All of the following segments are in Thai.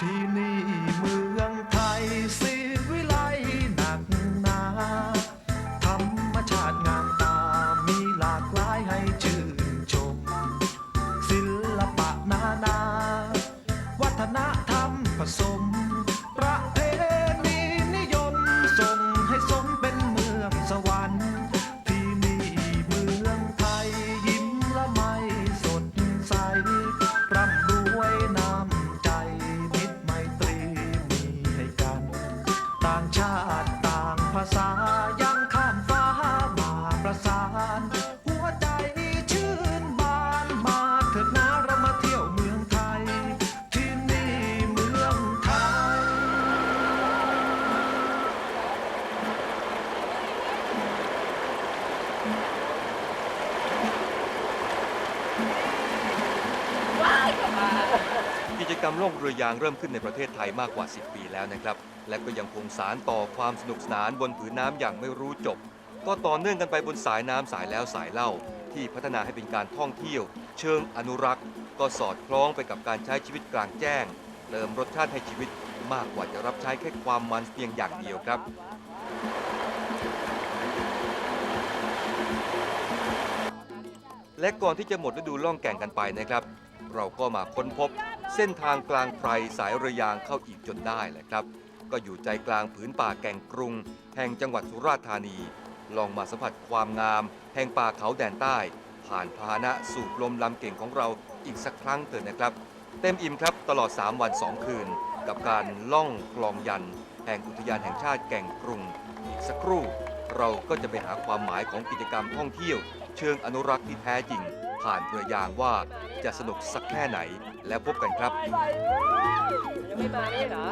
ที่นี่ รรมล่องเรือยางเริ่มขึ้นในประเทศไทยมากกว่า 10 ปีแล้วนะครับ และก็ยังคงสารต่อความสนุกสนานบนผืนน้ำอย่างไม่รู้จบ ก็ต่อเนื่องกันไปบนสายน้ำสายแล้วสายเล่า ที่พัฒนาให้เป็นการท่องเที่ยว เชิงอนุรักษ์ ก็สอดคล้องไปกับการใช้ชีวิตกลางแจ้ง เติมรสชาติให้ชีวิตมากกว่าจะรับใช้แค่ความมันเพียงอย่างเดียวครับและก่อนที่จะหมดฤดูล่องแก่งกันไปนะครับ เราก็มาค้นพบ เส้นทางกลางไพรสายรือยางเข้าอีกจนได้แหละครับ ก็อยู่ใจกลางผืนป่าแก่งกรุง แห่งจังหวัดสุราษฎร์ธานี ลองมาสัมผัสความงาม แห่งป่าเขาแดนใต้ ผ่านพาหนะสูบลมลำเก่งของเราอีกสักครั้งเถิดนะครับ เต็มอิ่มครับตลอด 3 วัน 2 คืน กับการล่องคลองยัน แห่งอุทยานแห่งชาติแก่งกรุง อีกสักครู่ เราก็จะไปหาความหมายของกิจกรรมท่องเที่ยว เชิงอนุรักษ์ที่แท้จริง ผ่านเรือยางว่าจะสนุกสักแค่ไหนแล้วพบกันครับไม่มานี่เหรอ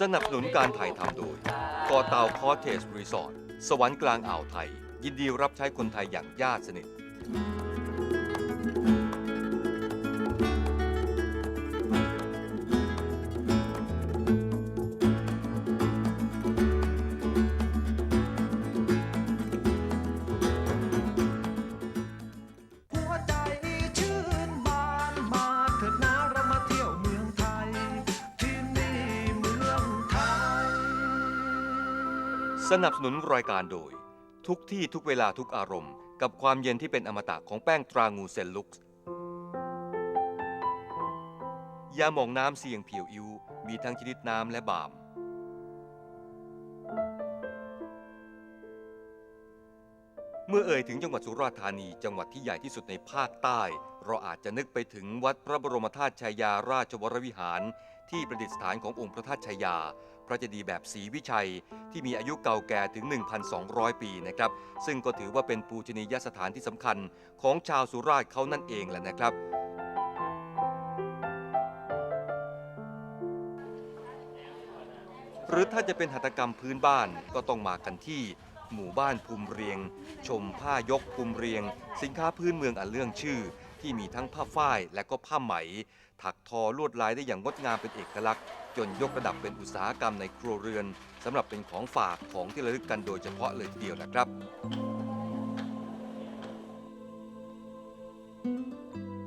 สนับสนุนการถ่ายทำโดย อเตาคอเทสรีสอร์ทสวรรค์กลางอ่าวไทย ยินดีรับใช้คนไทยอย่างญาติสนิท สนับสนุนรายการโดย ทุกที่ทุกเวลาทุกอารมณ์ กับความเย็นที่เป็นอมตะของแป้งตรางูเซลลุกซ์ยาหมองน้ำเสียงเพียวอิวมีทั้งชนิดน้ำและบาม เมื่อเอ่ยถึงจังหวัดสุราษฎร์ธานีจังหวัดที่ใหญ่ที่สุดในภาคใต้ เราอาจจะนึกไปถึงวัดพระบรมธาตุชัยยาราชวรวิหาร ที่ประดิษฐานขององค์พระธาตุชัยยา พระเจดีย์แบบศรีวิชัยที่มีอายุเก่าแก่ถึง 1,200 ปีนะครับ ซึ่งก็ถือว่าเป็นปูชนียสถานที่สำคัญของชาวสุราษฎร์เขานั่นเองแหละนะครับหรือถ้าจะเป็นหัตถกรรมพื้นบ้านก็ต้องมากันที่ หมู่บ้านภูมิเรียง ชมผ้ายกภูมิเรียง สินค้าพื้นเมืองอันเรื่องชื่อ ที่มีทั้งผ้าฝ้ายและก็ผ้าไหม ถักทอลวดลายได้อย่างงดงามเป็นเอกลักษณ์ จนยกระดับเป็นอุตสาหกรรมในครัวเรือนสำหรับเป็นของฝากของที่ระลึกกันโดยเฉพาะเลยทีเดียวนะครับ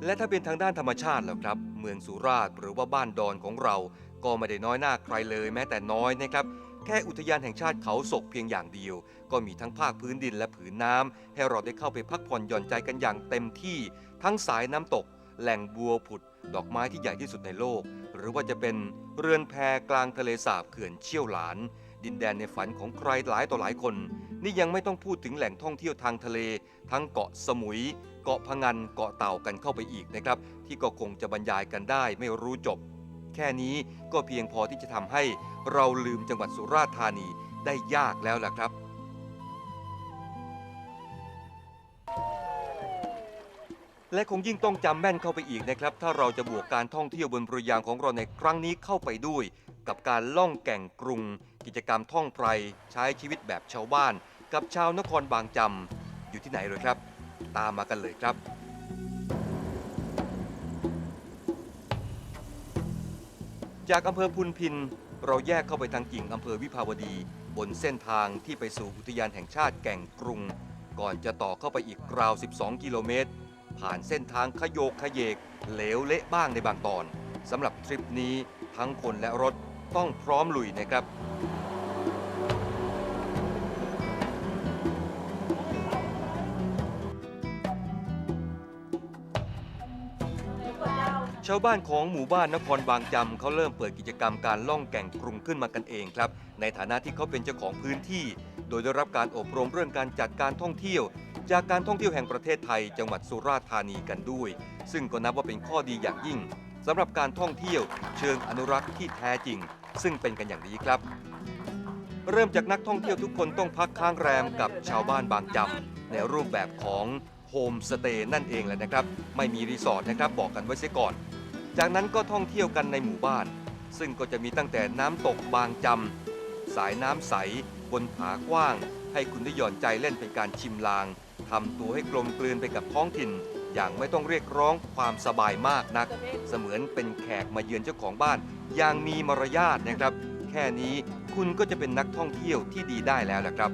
และถ้าเป็นทางด้านธรรมชาติแล้วครับ เมืองสุราษฎร์หรือว่าบ้านดอนของเรา ก็ไม่ได้น้อยหน้าใครเลยแม้แต่น้อยนะครับแค่อุทยานแห่งชาติเขาศกเพียงอย่างเดียว ก็มีทั้งภาคพื้นดินและผืนน้ำให้เราได้เข้าไปพักผ่อนหย่อนใจกันอย่างเต็มที่ ทั้งสายน้ำตก แหล่งบัวผุด ดอกไม้ที่ใหญ่ที่สุดในโลก หรือว่าจะเป็นเรือนแพกลางทะเลสาบเขื่อนเชี่ยวหลาน ดินแดนในฝันของใครหลายต่อหลายคน นี่ยังไม่ต้องพูดถึงแหล่งท่องเที่ยวทางทะเล ทั้งเกาะสมุย เกาะพะงันเกาะเต่ากันเข้าไปอีกนะครับ ที่ก็คงจะบรรยายกันได้ไม่รู้จบ แค่นี้ก็เพียงพอที่จะทำให้เราลืมจังหวัดสุราษฎร์ธานีได้ยากแล้วล่ะครับ และคงยิ่งต้องจำแม่นเข้าไปอีกนะครับ ถ้าเราจะบวกการท่องเที่ยวบนเรืยางของเราในครั้งนี้เข้าไปด้วย กับการล่องแก่งกรุง กิจกรรมท่องไพรใช้ชีวิตแบบชาวบ้าน กับชาวนครบางจำอยู่ที่ไหนเลยครับ ตามมากันเลยครับจากอำเภอพุนพิน เราแยกเข้าไปทางกิ่งอำเภอวิภาวดี บนเส้นทางที่ไปสู่อุทยานแห่งชาติแก่งกรุง ก่อนจะต่อเข้าไปอีกราว 12 กิโลเมตร ผ่านเส้นทางขยโยกขยเยก เหลวเละบ้างในบางตอนสำหรับทริปนี้ทั้งคนและรถต้องพร้อมลุยนะครับ ชาวบ้านของหมู่บ้านนครบางจำเขาเริ่มเปิดกิจกรรมการล่องแก่งกรุงขึ้นมากันเองครับ ในฐานะที่เขาเป็นเจ้าของพื้นที่ โดยได้รับการอบรมเรื่องการจัดการท่องเที่ยว จากการท่องเที่ยวแห่งประเทศไทยจังหวัดสุราษฎร์ธานีกันด้วย ซึ่งก็นับว่าเป็นข้อดีอย่างยิ่งสำหรับการท่องเที่ยวเชิงอนุรักษ์ที่แท้จริง ซึ่งเป็นกันอย่างนี้ครับ เริ่มจากนักท่องเที่ยวทุกคนต้องพักค้างแรมกับชาวบ้านบางจำในรูปแบบของโฮมสเตย์นั่นเองแหละนะครับ ไม่มีรีสอร์ทนะครับบอกกันไว้เสียก่อน จากนั้นก็ท่องเที่ยวกันในหมู่บ้าน ซึ่งก็จะมีตั้งแต่น้ำตกบางจำสายน้ำใสบนผากว้าง ให้คุณได้หย่อนใจเล่นเป็นการชิมลาง ทำตัวให้กลมกลืนไปกับท้องถิ่น อย่างไม่ต้องเรียกร้องความสบายมากนัก เสมือนเป็นแขกมาเยือนเจ้าของบ้าน อย่างมีมารยาทนะครับ แค่นี้คุณก็จะเป็นนักท่องเที่ยวที่ดีได้แล้วละครับ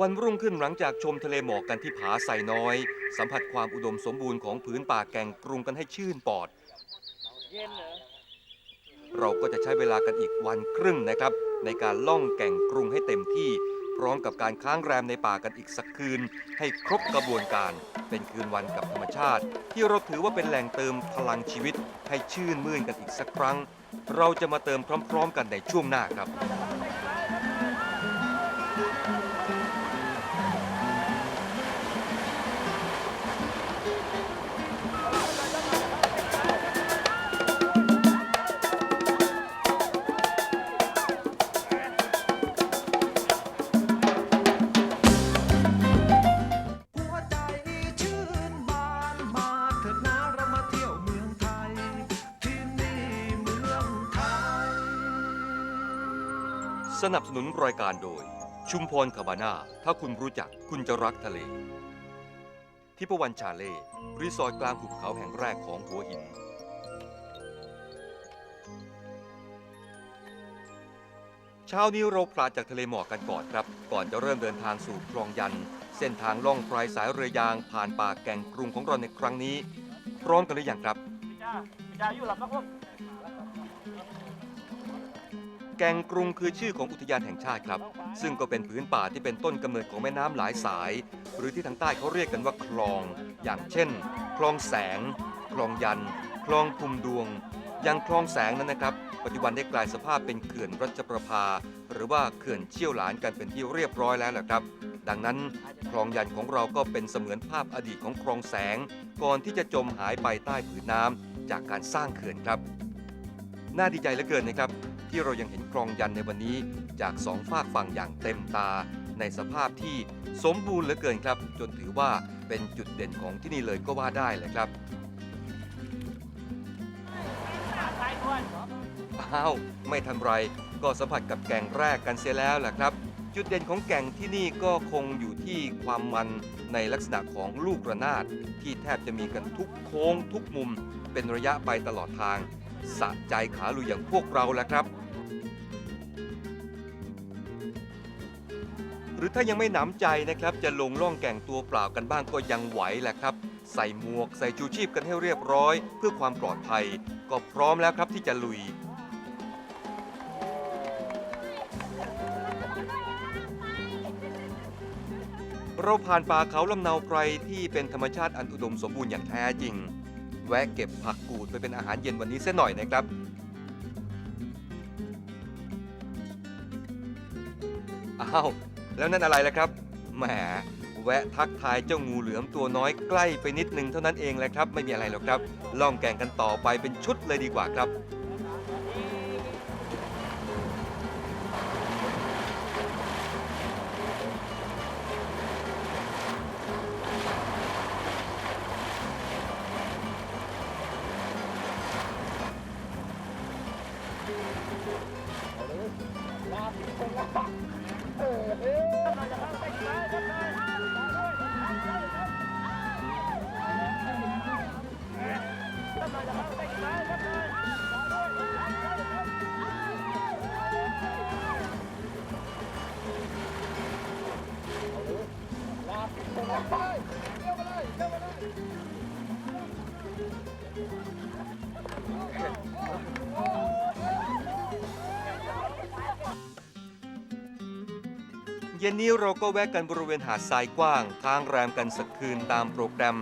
วันรุ่งขึ้นหลังจากชมทะเลหมอกกันที่ผาไซน้อย สัมผัสความอุดมสมบูรณ์ของผืนป่าแก่งกรุงกันให้ชื่นปอดเเราก็จะใช้เวลากันอีกวันครึ่งนะครับ ในการล่องแก่งกรุงให้เต็มที่ พร้อมกับการค้างแรมในป่ากันอีกสักคืน ให้ครบกระบวนการ เป็นคืนวันกับธรรมชาติ ที่เราถือว่าเป็นแหล่งเติมพลังชีวิต ให้ชื่นมื่นกันอีกสักครั้ง เราจะมาเติมพร้อม ๆ กันในช่วงหน้าครับ สนับสนุนรายการโดย ชุมพรคาบาน่าถ้าคุณรู้จักคุณจะรักทะเล ทิพวรรณชาเล่รีสอร์ทกลางหุบเขาแห่งแรกของหัวหิน เช้านี้เราพลาดจากทะเลหมอกกันก่อนครับ ก่อนจะเริ่มเดินทางสู่คลองยัน เส้นทางล่องไพรสายเรือยางผ่านป่าแก่งกรุงของเราในครั้งนี้ พร้อมกันหรือยังครับ พี่จ้าพี่จ้าอยู่หลับนะพวก แก่งกรุงคือชื่อของอุทยานแห่งชาติครับ ซึ่งก็เป็นผืนป่าที่เป็นต้นกำเนิดของแม่น้ำหลายสาย หรือที่ทางใต้เขาเรียกกันว่าคลอง อย่างเช่น คลองแสง คลองยัน คลองพุมดวงอย่างคลองแสงนั้นนะครับ ปัจจุบันได้กลายสภาพเป็นเขื่อนรัชประภา หรือว่าเขื่อนเชี่ยวหลานกันเป็นที่เรียบร้อยแล้วแหละครับ ดังนั้นคลองยันของเราก็เป็นเสมือนภาพอดีตของคลองแสง ก่อนที่จะจมหายไปใต้ผืนน้ำจากการสร้างเขื่อนครับ น่าดีใจเหลือเกินนะครับ ที่เรายังเห็นคลองยันในวันนี้ จากสองฝากฝั่งอย่างเต็มตา ในสภาพที่สมบูรณ์เหลือเกินครับ จนถือว่าเป็นจุดเด่นของที่นี่เลยก็ว่าได้เลยครับอ้าวไม่ทันไรก็สัมผัสกับแกงแรกกันเสียแล้วแหละครับ จุดเด่นของแกงที่นี่ก็คงอยู่ที่ความมันในลักษณะของลูกระนาดที่แทบจะมีกันทุกโค้งทุกมุม เป็นระยะไปตลอดทาง สะใจขาลุยอย่างพวกเราแหละครับ หรือถ้ายังไม่หนำใจนะครับ จะลงล่องแก่งตัวเปล่ากันบ้างก็ยังไหวแหละครับ ใส่หมวกใส่ชูชีพกันให้เรียบร้อย เพื่อความปลอดภัย ก็พร้อมแล้วครับที่จะลุย เราผ่านป่าเขาลำเนาไพรที่เป็นธรรมชาติอันอุดมสมบูรณ์อย่างแท้จริง แวะเก็บผักกูดไปเป็นอาหารเย็นวันนี้เส้หน่อยนะครับอ้าว แล้วนั่นอะไรล่ะครับ แหม แวะทักทายเจ้างูเหลือมตัวน้อยใกล้ไปนิดนึงเท่านั้นเองแหละครับ ไม่มีอะไรหรอกครับ ล่องแก่งกันต่อไปเป็นชุดเลยดีกว่าครับ ย็นนี้เราก็แวะกันบริเวณหาดทรายกว้างค้างแรมกันสักคืนตามโปรแกรม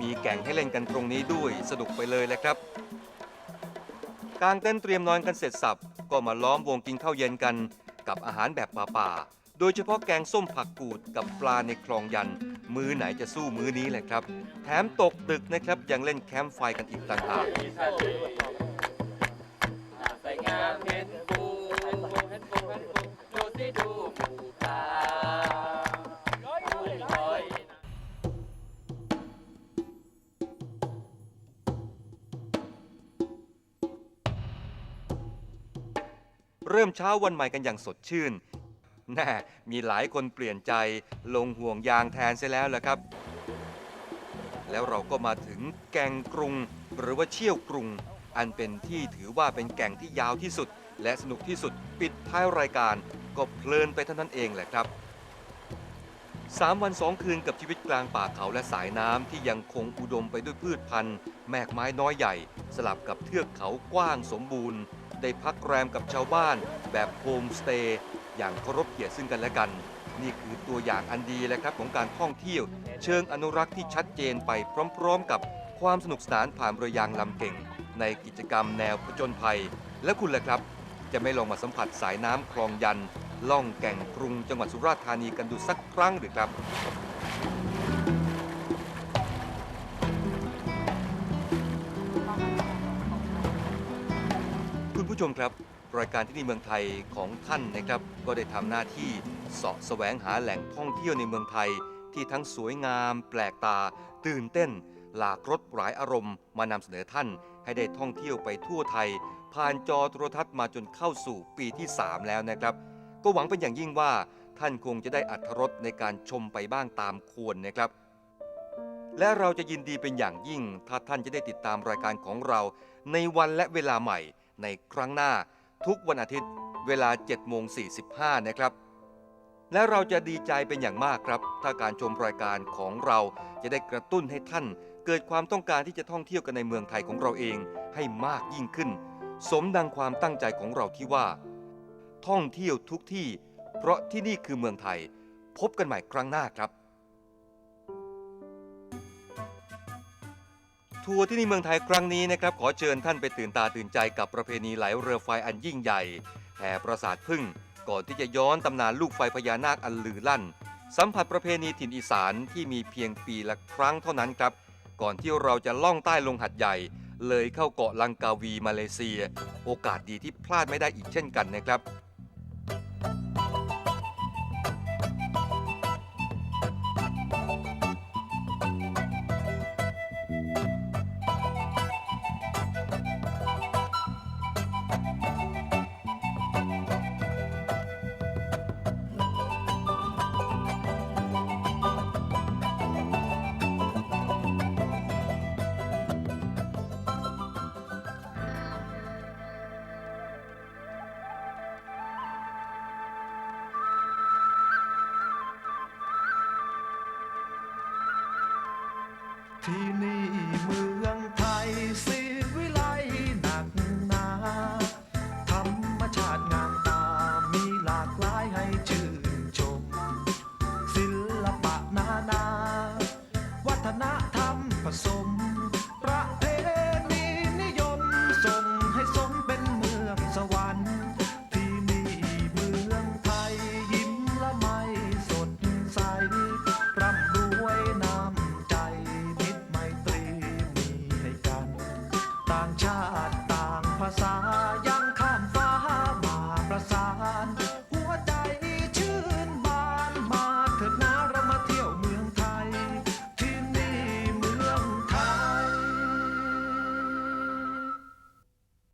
มีแก่งให้เล่นกันตรงนี้ด้วยสนุกไปเลยแหละครับกางเต้นเตรียมนอนกันเสร็จสับ ก็มาล้อมวงกินข้าวเย็นกัน กับอาหารแบบป่าๆโดยเฉพาะแกงส้มผักกูดกับปลาในคลองยัน มื้อไหนจะสู้มื้อนี้แหละครับ แถมตกดึกนะครับยังเล่นแคมป์ไฟกันอีกต่างหากที่งามเห็นปูเห็นปูเห็นปูเห็นปูดูสิดูหมูป่า เริ่มเช้าวันใหม่กันอย่างสดชื่นแน่มีหลายคนเปลี่ยนใจลงห่วงยางแทนเสียแล้วล่ะครับ แล้วเราก็มาถึงแก่งกรุง หรือว่าเชี่ยวกรุง อันเป็นที่ถือว่าเป็นแก่งที่ยาวที่สุด และสนุกที่สุดปิดท้ายรายการ ก็เพลินไปเท่านั้นเองแหละครับ3วัน2คืนกับชีวิตกลางป่าเขาและสายน้ำที่ยังคงอุดมไปด้วยพืชพันธุ์ แมกไม้น้อยใหญ่ สลับกับเทือกเขากว้างสมบูรณ์ ได้พักแรมกับชาวบ้านแบบโฮมสเตย์อย่างเคารพเกียรติซึ่งกันและกัน นี่คือตัวอย่างอันดีและครับของการท่องเที่ยว เชิงอนุรักษ์ที่ชัดเจนไปพร้อมๆ กับความสนุกสนานผ่านเรือยางลำเก่ง ในกิจกรรมแนวผจญภัย และคุณล่ะครับ จะไม่ลองมาสัมผัสสายน้ำคลองยัน ล่องแก่งกรุงจังหวัดสุราษฎร์ธานีกันดูสักครั้งหรือครับ ผู้ชมครับ รายการที่นี่เมืองไทยของท่านนะครับ ก็ได้ทำหน้าที่เสาะแสวงหาแหล่งท่องเที่ยวในเมืองไทย ที่ทั้งสวยงาม แปลกตา ตื่นเต้น หลากรสหลายอารมณ์ มานำเสนอท่าน ให้ได้ท่องเที่ยวไปทั่วไทย ผ่านจอโทรทัศน์มาจนเข้าสู่ปีที่ 3 แล้วนะครับ ก็หวังเป็นอย่างยิ่งว่าท่านคงจะได้อัธรสในการชมไปบ้างตามควรนะครับ และเราจะยินดีเป็นอย่างยิ่ง ถ้าท่านจะได้ติดตามรายการของเราในวันและเวลาใหม่ ในครั้งหน้าทุกวันอาทิตย์เวลา7โมง45 นะครับ และเราจะดีใจเป็นอย่างมากครับ ถ้าการชมรายการของเราจะได้กระตุ้นให้ท่าน เกิดความต้องการที่จะท่องเที่ยวกันในเมืองไทยของเราเองให้มากยิ่งขึ้น สมดังความตั้งใจของเราที่ว่า ท่องเที่ยวทุกที่ เพราะที่นี่คือเมืองไทย พบกันใหม่ครั้งหน้าครับ ทัวร์ที่นี่เมืองไทยครั้งนี้นะครับขอเชิญท่านไปตื่นตาตื่นใจกับประเพณีไหลเรือไฟอันยิ่งใหญ่แห่ปราสาทพึ่ง ก่อนที่จะย้อนตำนานลูกไฟพญานาคอันลือลั่น สัมผัสประเพณีถิ่นอีสานที่มีเพียงปีละครั้งเท่านั้นครับ ก่อนที่เราจะล่องใต้ลงหัดใหญ่ เลยเข้าเกาะลังกาวีมาเลเซีย โอกาสดีที่พลาดไม่ได้อีกเช่นกันนะครับ ที่นี่เมือง